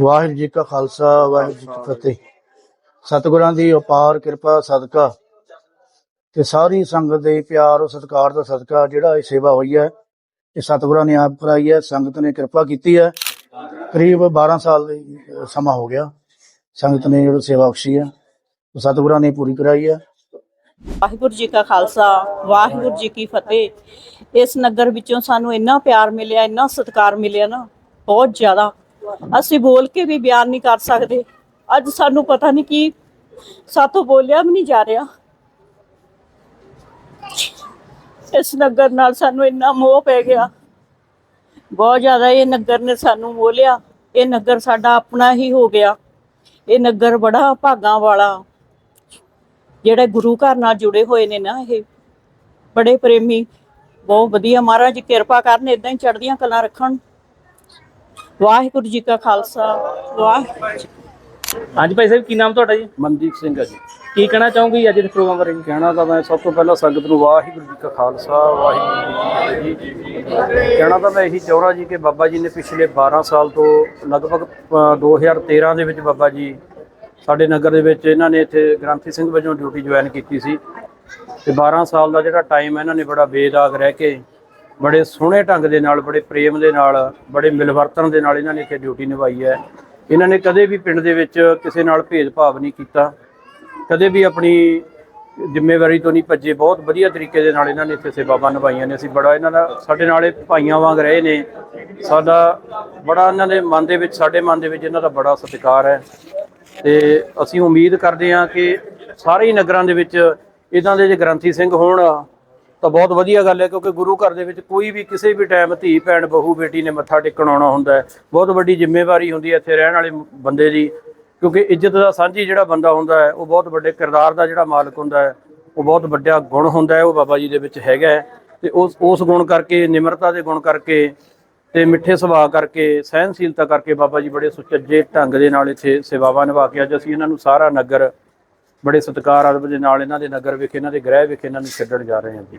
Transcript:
ਵਾਹਿਗੁਰੂ ਜੀ ਕਾ ਖਾਲਸਾ ਵਾਹਿਗੁਰੂ ਜੀ ਕੀ ਫਤਿਹ। ਸਤਿਗੁਰਾਂ ਦੀ ਅਪਾਰ ਕਿਰਪਾ ਸਦਕਾ ਤੇ ਸਾਰੀ ਸੰਗਤ ਦੇ ਪਿਆਰ ਔਰ ਸਤਿਕਾਰ ਦਾ ਸਦਕਾ ਜਿਹੜਾ ਇਹ ਸੇਵਾ ਹੋਈ ਹੈ ਇਹ ਸਤਿਗੁਰਾਂ ਨੇ ਆਪ ਕਰਾਈ ਹੈ ਸੰਗਤ ਨੇ ਕਿਰਪਾ ਕੀਤੀ ਹੈ। ਕਰੀਬ 12 ਸਾਲ ਦੇ ਸਮਾਂ ਹੋ ਗਿਆ ਸੰਗਤ ਨੇ ਜਿਹੜੀ ਸੇਵਾ ਬਖਸ਼ੀ ਹੈ ਉਹ ਸਤਿਗੁਰਾਂ ਨੇ ਪੂਰੀ ਕਰਾਈ ਹੈ। ਵਾਹਿਗੁਰੂ ਜੀ ਕਾ ਖਾਲਸਾ ਵਾਹਿਗੁਰੂ ਜੀ ਕੀ ਫਤਿਹ। ਇਸ ਨਗਰ ਵਿੱਚੋਂ ਸਾਨੂੰ ਇੰਨਾ ਪਿਆਰ ਮਿਲਿਆ ਇੰਨਾ ਸਤਿਕਾਰ ਮਿਲਿਆ ਨਾ ਬਹੁਤ ਜ਼ਿਆਦਾ। ਅਸੀਂ ਬੋਲ ਕੇ ਵੀ ਬਿਆਨ ਨਹੀਂ ਕਰ ਸਕਦੇ। ਅੱਜ ਸਾਨੂੰ ਪਤਾ ਨਹੀਂ ਕੀ ਸਾਥੋਂ ਬੋਲਿਆ ਵੀ ਨਹੀਂ ਜਾ ਰਿਹਾ। ਇਸ ਨਗਰ ਨਾਲ ਸਾਨੂੰ ਇੰਨਾ ਮੋਹ ਪੈ ਗਿਆ। ਬਹੁਤ ਜ਼ਿਆਦਾ ਇਹ ਨਗਰ ਨੇ ਸਾਨੂੰ ਮੋਹ ਇਹ ਨਗਰ ਸਾਡਾ ਆਪਣਾ ਹੀ ਹੋ ਗਿਆ। ਇਹ ਨਗਰ ਬੜਾ ਭਾਗਾਂ ਵਾਲਾ। ਜਿਹੜੇ ਗੁਰੂ ਘਰ ਨਾਲ ਜੁੜੇ ਹੋਏ ਨੇ ਨਾ ਇਹ। ਬੜੇ ਪ੍ਰੇਮੀ। ਬਹੁਤ ਵਧੀਆ ਮਹਾਰਾਜ ਕਿਰਪਾ ਕਰਨ ਇਦਾਂ ਹੀ ਚੜ੍ਹਦੀਆਂ ਕਲਾ ਰੱਖਣ। ਵਾਹਿਗੁਰੂ ਜੀ ਕਾ ਖਾਲਸਾ ਵਾਹਿਗੁਰੂ ਜੀ ਹਾਂਜੀ ਭਾਈ ਸਾਹਿਬ ਕੀ ਨਾਮ ਤੁਹਾਡਾ ਜੀ? ਮਨਦੀਪ ਸਿੰਘ ਹੈ ਜੀ। ਕੀ ਕਹਿਣਾ ਚਾਹੋਗੇ ਅੱਜ ਦੇ ਪ੍ਰੋਗਰਾਮ ਬਾਰੇ? ਕਹਿਣਾ ਤਾਂ ਮੈਂ ਸਭ ਤੋਂ ਪਹਿਲਾਂ ਸੰਗਤ ਨੂੰ ਵਾਹਿਗੁਰੂ ਜੀ ਕਾ ਖਾਲਸਾ ਵਾਹਿਗੁਰੂ ਜੀ ਕੀ ਫਤਿਹ ਜੀ। ਕਹਿਣਾ ਤਾਂ ਮੈਂ ਇਹੀ ਚਾਹੁੰਦਾ ਜੀ ਕਿ ਬਾਬਾ ਜੀ ਨੇ ਪਿਛਲੇ 12 ਸਾਲ ਤੋਂ ਲਗਭਗ ਅ, 2013 ਦੇ ਵਿੱਚ ਬਾਬਾ ਜੀ ਸਾਡੇ ਨਗਰ ਦੇ ਵਿੱਚ ਇਹਨਾਂ ਨੇ ਇੱਥੇ ਗ੍ਰੰਥੀ ਸਿੰਘ ਵਜੋਂ ਡਿਊਟੀ ਜੁਆਇਨ ਕੀਤੀ ਸੀ। ਤੇ 12 ਸਾਲ ਦਾ ਜਿਹੜਾ ਟਾਈਮ ਇਹਨਾਂ ਨੇ ਬੜਾ ਬੇਦਾਗ ਰਹਿ ਕੇ ਬੜੇ ਸੋਹਣੇ ਢੰਗ ਦੇ ਨਾਲ, ਬੜੇ ਪ੍ਰੇਮ ਦੇ ਨਾਲ, ਬੜੇ ਮਿਲਵਰਤਨ ਦੇ ਨਾਲ ਇਹਨਾਂ ਨੇ ਇੱਥੇ ਡਿਊਟੀ ਨਿਭਾਈ ਹੈ। ਇਹਨਾਂ ਨੇ ਕਦੇ ਵੀ ਪਿੰਡ ਦੇ ਵਿੱਚ ਕਿਸੇ ਨਾਲ ਭੇਦਭਾਵ ਨਹੀਂ ਕੀਤਾ। ਕਦੇ ਵੀ ਆਪਣੀ ਜ਼ਿੰਮੇਵਾਰੀ ਤੋਂ ਨਹੀਂ ਭੱਜੇ। ਬਹੁਤ ਵਧੀਆ ਤਰੀਕੇ ਦੇ ਨਾਲ ਇਹਨਾਂ ਨੇ ਇੱਥੇ ਸੇਵਾਵਾਂ ਨਿਭਾਈਆਂ ਨੇ। ਅਸੀਂ ਬੜਾ ਇਹਨਾਂ ਦਾ ਸਾਡੇ ਨਾਲ ਇਹ ਭਾਈਆਂ ਵਾਂਗ ਰਹੇ ਨੇ। ਸਾਡਾ ਬੜਾ ਇਹਨਾਂ ਦੇ ਮਨ ਦੇ ਵਿੱਚ, ਸਾਡੇ ਮਨ ਦੇ ਵਿੱਚ ਇਹਨਾਂ ਦਾ ਬੜਾ ਸਤਿਕਾਰ ਹੈ। ਤੇ ਅਸੀਂ ਉਮੀਦ ਕਰਦੇ ਹਾਂ ਕਿ ਸਾਰੇ ਹੀ ਨਗਰਾਂ ਦੇ ਵਿੱਚ ਇਦਾਂ ਦੇ ਜੇ ਗ੍ਰੰਥੀ ਸਿੰਘ ਹੋਣ ਤਾਂ ਬਹੁਤ ਵਧੀਆ ਗੱਲ ਹੈ, ਕਿਉਂਕਿ ਗੁਰੂ ਘਰ ਦੇ ਵਿੱਚ ਕੋਈ ਵੀ ਕਿਸੇ ਵੀ ਟਾਈਮ ਧੀ, ਭੈਣ, ਬਹੂ, ਬੇਟੀ ਨੇ ਮੱਥਾ ਟੇਕਣ ਆਉਣਾ ਹੁੰਦਾ ਬਹੁਤ ਵੱਡੀ ਜ਼ਿੰਮੇਵਾਰੀ ਹੁੰਦੀ ਹੈ ਇੱਥੇ ਰਹਿਣ ਵਾਲੇ ਬੰਦੇ ਦੀ, ਕਿਉਂਕਿ ਇੱਜ਼ਤ ਦਾ ਸਾਂਝੀ ਜਿਹੜਾ ਬੰਦਾ ਹੁੰਦਾ ਹੈ, ਉਹ ਬਹੁਤ ਵੱਡੇ ਕਿਰਦਾਰ ਦਾ ਜਿਹੜਾ ਮਾਲਕ ਹੁੰਦਾ ਹੈ, ਉਹ ਬਹੁਤ ਵੱਡਾ ਗੁਣ ਹੁੰਦਾ ਹੈ, ਉਹ ਬਾਬਾ ਜੀ ਦੇ ਵਿੱਚ ਹੈਗਾ ਹੈ। ਤੇ ਉਸ ਉਸ ਗੁਣ ਕਰਕੇ, ਨਿਮਰਤਾ ਦੇ ਗੁਣ ਕਰਕੇ ਤੇ ਮਿੱਠੇ ਸੁਭਾਅ ਕਰਕੇ ਸਹਿਨਸ਼ੀਲਤਾ ਕਰਕੇ ਬਾਬਾ ਜੀ ਬੜੇ ਸੁਚੱਜੇ ਢੰਗ ਦੇ ਨਾਲ ਇੱਥੇ ਸੇਵਾਵਾਂ ਨਿਭਾ ਕੇ ਅੱਜ ਅਸੀਂ ਇਹਨਾਂ ਨੂੰ ਸਾਰਾ ਨਗਰ ਬੜੇ ਸਤਿਕਾਰ ਆਦਬ ਦੇ ਨਾਲ ਇਹਨਾਂ ਦੇ ਨਗਰ ਵਿਖੇ, ਇਹਨਾਂ ਦੇ ਗ੍ਰਹਿ ਵਿਖੇ ਇਹਨਾਂ ਨੂੰ ਛੱਡਣ ਜਾ ਰਹੇ ਹਾਂ ਜੀ।